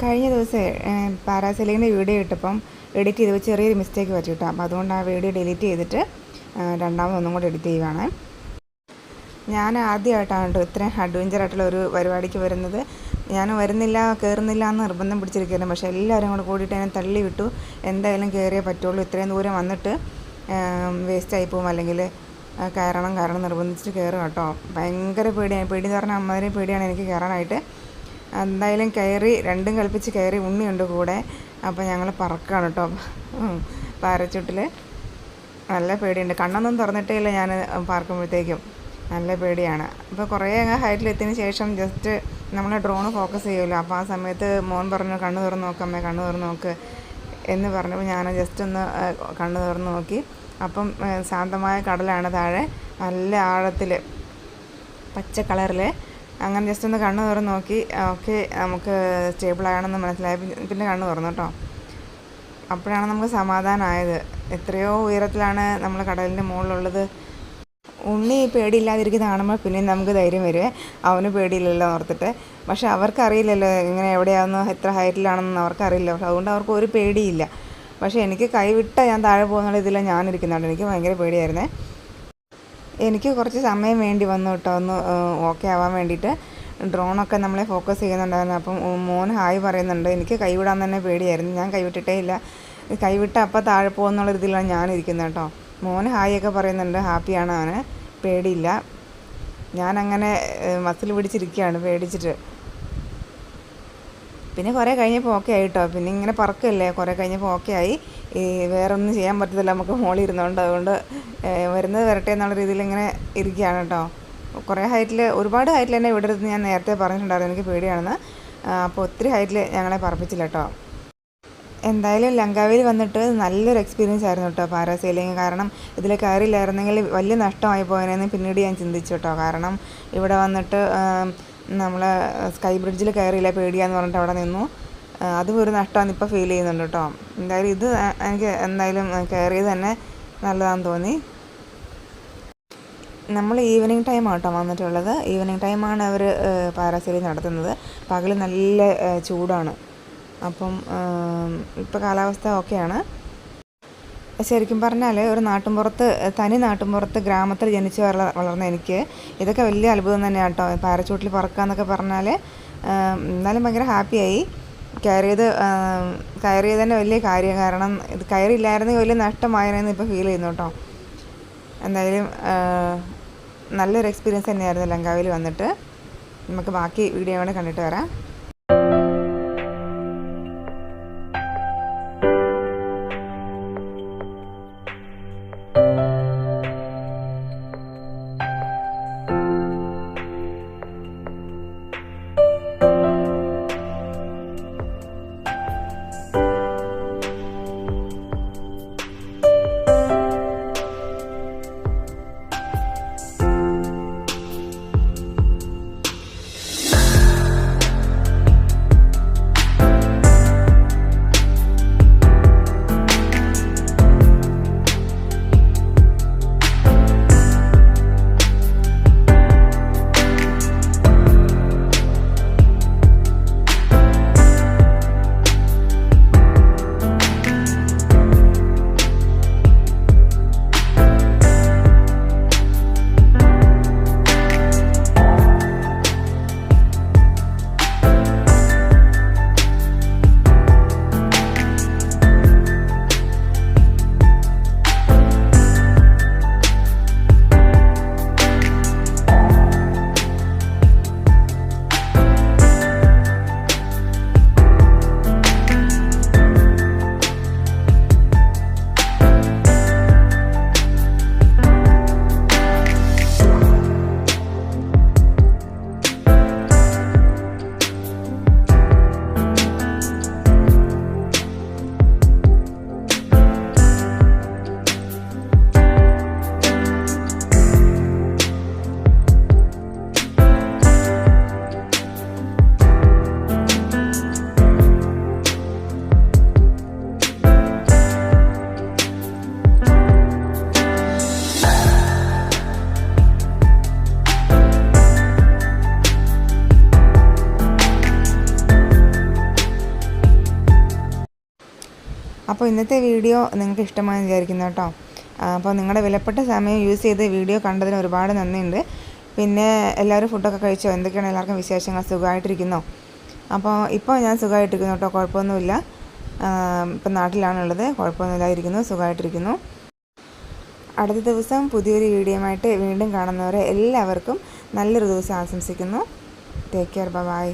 കഴിഞ്ഞ ദിവസം പാരാസെലിങ്ങിന്റെ video ഇട്ടപ്പം edit ചെയ്തപ്പോൾ ചെറിയൊരു മിസ്റ്റേക്ക് പറ്റിയിട്ട്. അപ്പോൾ അതുകൊണ്ട് ആ വീഡിയോ ഡിലീറ്റ് ചെയ്തിട്ട് രണ്ടാമതൊന്നും കൂടെ എഡിറ്റ് ചെയ്യുവാണ്. ഞാൻ ആദ്യമായിട്ടാണ് കേട്ടോ ഇത്രയും അഡ്വഞ്ചറായിട്ടുള്ള ഒരു പരിപാടിക്ക് വരുന്നത്. ഞാൻ വരുന്നില്ല കയറുന്നില്ല എന്ന് നിർബന്ധം പിടിച്ചിരിക്കുന്നു പക്ഷേ എല്ലാവരും കൂടെ കൂടിയിട്ട് എന്നെ തള്ളി വിട്ടു. എന്തായാലും കയറിയേ പറ്റുള്ളൂ. ഇത്രയും ദൂരം വന്നിട്ട് വേസ്റ്റ് ആയി പോകും അല്ലെങ്കിൽ കയറണം കയറണം നിർബന്ധിച്ചിട്ട് കയറും കേട്ടോ ഭയങ്കര പേടിയാണ്. പേടി എന്ന് പറഞ്ഞാൽ അമ്മമാരെയും പേടിയാണ് എനിക്ക് കയറാനായിട്ട് എന്തായാലും കയറി രണ്ടും കളിപ്പിച്ച് കയറി ഉണ്ണിയുണ്ട് കൂടെ. അപ്പോൾ ഞങ്ങൾ പറക്കാണ് കേട്ടോ പാരച്ചൂട്ടിൽ നല്ല പേടിയുണ്ട്. കണ്ണൊന്നും തുറന്നിട്ടേ ഇല്ല ഞാൻ പാർക്കുമ്പോഴത്തേക്കും. നല്ല പേടിയാണ്. അപ്പോൾ കുറേ അങ്ങ് ഹൈറ്റിലെത്തിയതിന് ശേഷം ജസ്റ്റ് നമ്മൾ ഡ്രോൺ ഫോക്കസ് ചെയ്യുമല്ലോ അപ്പോൾ ആ സമയത്ത് മോൻ പറഞ്ഞു കണ്ണ് തുറന്ന് നോക്ക് അമ്മേ കണ്ണ് തുറന്ന് നോക്ക്. എന്ന് പറഞ്ഞപ്പോൾ ഞാൻ ജസ്റ്റ് ഒന്ന് കണ്ണ് തുറന്ന് നോക്കി. അപ്പം ശാന്തമായ കടലാണ് താഴെ. നല്ല ആഴത്തിൽ പച്ച കളറിൽ അങ്ങനെ ജസ്റ്റ് ഒന്ന് കണ്ണ് തുറന്ന് നോക്കി. ഓക്കെ നമുക്ക് സ്റ്റേബിൾ ആണെന്ന് മനസ്സിലായി. പിന്നെ- കണ്ണ് തുറന്നു കേട്ടോ അപ്പോഴാണ് നമുക്ക് സമാധാനമായത് എത്രയോ ഉയരത്തിലാണ് നമ്മൾ കടലിന്റെ മുകളിലുള്ളത്. ഉണ്ണി പേടിയില്ലാതിരിക്കുന്ന കാണുമ്പോൾ പിന്നെയും നമുക്ക് ധൈര്യം വരുവേ. അവന് പേടിയില്ലല്ലോ ഓർത്തിട്ട്. പക്ഷെ അവർക്കറിയില്ലല്ലോ ഇങ്ങനെ എവിടെയാണെന്നോ എത്ര ഹൈറ്റിലാണെന്നോ അവർക്കറിയില്ല. പക്ഷെ അതുകൊണ്ട് അവർക്ക് ഒരു പേടിയില്ല. പക്ഷേ എനിക്ക് കൈവിട്ട ഞാൻ താഴെ പോകുന്നുള്ള ഇതിലാണ് ഞാനിരിക്കുന്നുണ്ട് എനിക്ക് ഭയങ്കര പേടിയായിരുന്നേ. എനിക്ക് കുറച്ച് സമയം വേണ്ടി വന്നു കേട്ടോ. ഒന്ന് ഓക്കെ ആവാൻ വേണ്ടിയിട്ട് ഡ്രോണൊക്കെ നമ്മളെ ഫോക്കസ് ചെയ്യുന്നുണ്ടായിരുന്നു. അപ്പം മോൻ ഹായ് പറയുന്നുണ്ട്. എനിക്ക് കൈവിടാൻ തന്നെ പേടിയായിരുന്നു. ഞാൻ കൈവിട്ടിട്ടേ ഇല്ല. കൈവിട്ട അപ്പം താഴെ പോകുന്നുള്ള രീതിയിലാണ് ഞാനിരിക്കുന്നത് കേട്ടോ. മോൻ ഹായ് ഒക്കെ പറയുന്നുണ്ട്. ഹാപ്പിയാണ് അവന്. പേടിയില്ല. ഞാനങ്ങനെ മസിൽ പിടിച്ചിരിക്കുകയാണ്. പേടിച്ചിട്ട്. പിന്നെ കുറേ കഴിഞ്ഞപ്പോൾ ഓക്കെ ആയി കേട്ടോ പിന്നെ ഇങ്ങനെ പറക്കല്ലേ കുറേ കഴിഞ്ഞപ്പോൾ ഓക്കെ ആയി. ഈ വേറെ ഒന്നും ചെയ്യാൻ പറ്റത്തില്ല നമുക്ക് മോളിൽ ഇരുന്നുകൊണ്ട് അതുകൊണ്ട് വരുന്നത് വരട്ടെ എന്നുള്ള രീതിയിൽ ഇങ്ങനെ ഇരിക്കുകയാണ് കേട്ടോ. കുറേ ഹൈറ്റിൽ ഒരുപാട് ഹൈറ്റിൽ തന്നെ വിടരുത് ഞാൻ നേരത്തെ പറഞ്ഞിട്ടുണ്ടായിരുന്നു. എനിക്ക് പേടിയാണെന്ന്. അപ്പോൾ ഒത്തിരി ഹൈറ്റിൽ ഞങ്ങളെ പറപ്പിച്ചില്ല കേട്ടോ. എന്തായാലും ലങ്കാവിൽ വന്നിട്ട് നല്ലൊരു എക്സ്പീരിയൻസ് ആയിരുന്നു കേട്ടോ പാരാസൈലിങ്. കാരണം ഇതിൽ കയറിയില്ലായിരുന്നെങ്കിൽ വലിയ നഷ്ടമായി പോയതിനെന്ന് പിന്നീട് ഞാൻ ചിന്തിച്ചു കേട്ടോ. കാരണം ഇവിടെ വന്നിട്ട് നമ്മൾ സ്കൈ ബ്രിഡ്ജിൽ കയറിയില്ല പേടിയാന്ന് പറഞ്ഞിട്ട് അവിടെ നിന്നു. അതും ഒരു നഷ്ടമാണ് ഇപ്പോൾ ഫീൽ ചെയ്യുന്നുണ്ട് കേട്ടോ. എന്തായാലും ഇത് എനിക്ക് എന്തായാലും കയറിയത് തന്നെ നല്ലതാണെന്ന് തോന്നി. നമ്മൾ ഈവനിങ് ടൈം ആട്ടോ വന്നിട്ടുള്ളത്. ഈവനിങ് ടൈമാണ് അവർ പാരാസൈലിംഗ് നടത്തുന്നത്. പകൽ നല്ല ചൂടാണ്. അപ്പം ഇപ്പോൾ കാലാവസ്ഥ ഓക്കെയാണ് ശരിക്കും പറഞ്ഞാൽ ഒരു നാട്ടിൻപുറത്ത് തനി നാട്ടിൻപുറത്ത് ഗ്രാമത്തിൽ ജനിച്ച് വള വളർന്ന എനിക്ക് ഇതൊക്കെ വലിയ അത്ഭുതം തന്നെയാണ് കേട്ടോ പാരച്ചൂട്ടിൽ പറക്കുക എന്നൊക്കെ പറഞ്ഞാൽ എന്നാലും ഭയങ്കര ഹാപ്പിയായി. കയറിയത് കയറിയത് തന്നെ വലിയ കാര്യം. കാരണം ഇത് കയറിയില്ലായിരുന്നെങ്കിൽ വലിയ നഷ്ടമായിരുന്നു ഇപ്പോൾ ഫീൽ ചെയ്യുന്നു കേട്ടോ എന്തായാലും നല്ലൊരു എക്സ്പീരിയൻസ് തന്നെയായിരുന്നു ലങ്കാവിൽ വന്നിട്ട്. നമുക്ക് ബാക്കി വീഡിയോ കണ്ടിട്ട് വരാം. അപ്പോൾ ഇന്നത്തെ വീഡിയോ നിങ്ങൾക്ക് ഇഷ്ടമായെന്ന് വിചാരിക്കുന്നു കേട്ടോ. അപ്പോൾ നിങ്ങളുടെ വിലപ്പെട്ട സമയം യൂസ് ചെയ്ത് വീഡിയോ കണ്ടതിന് ഒരുപാട് നന്ദിയുണ്ട്. പിന്നെ എല്ലാവരും ഫുഡൊക്കെ കഴിച്ചോ? എന്തൊക്കെയാണ് എല്ലാവർക്കും വിശേഷങ്ങൾ? സുഖമായിട്ടിരിക്കുന്നോ? അപ്പോൾ ഇപ്പോൾ ഞാൻ സുഖമായിട്ടിരിക്കുന്നു കേട്ടോ. കുഴപ്പമൊന്നുമില്ല. ഇപ്പം നാട്ടിലാണുള്ളത്. കുഴപ്പമൊന്നുമില്ലാതിരിക്കുന്നു. സുഖമായിട്ടിരിക്കുന്നു. അടുത്ത ദിവസം പുതിയൊരു വീഡിയോയുമായിട്ട് വീണ്ടും കാണുന്നവരെ എല്ലാവർക്കും നല്ലൊരു ദിവസം ആശംസിക്കുന്നു. Take care bye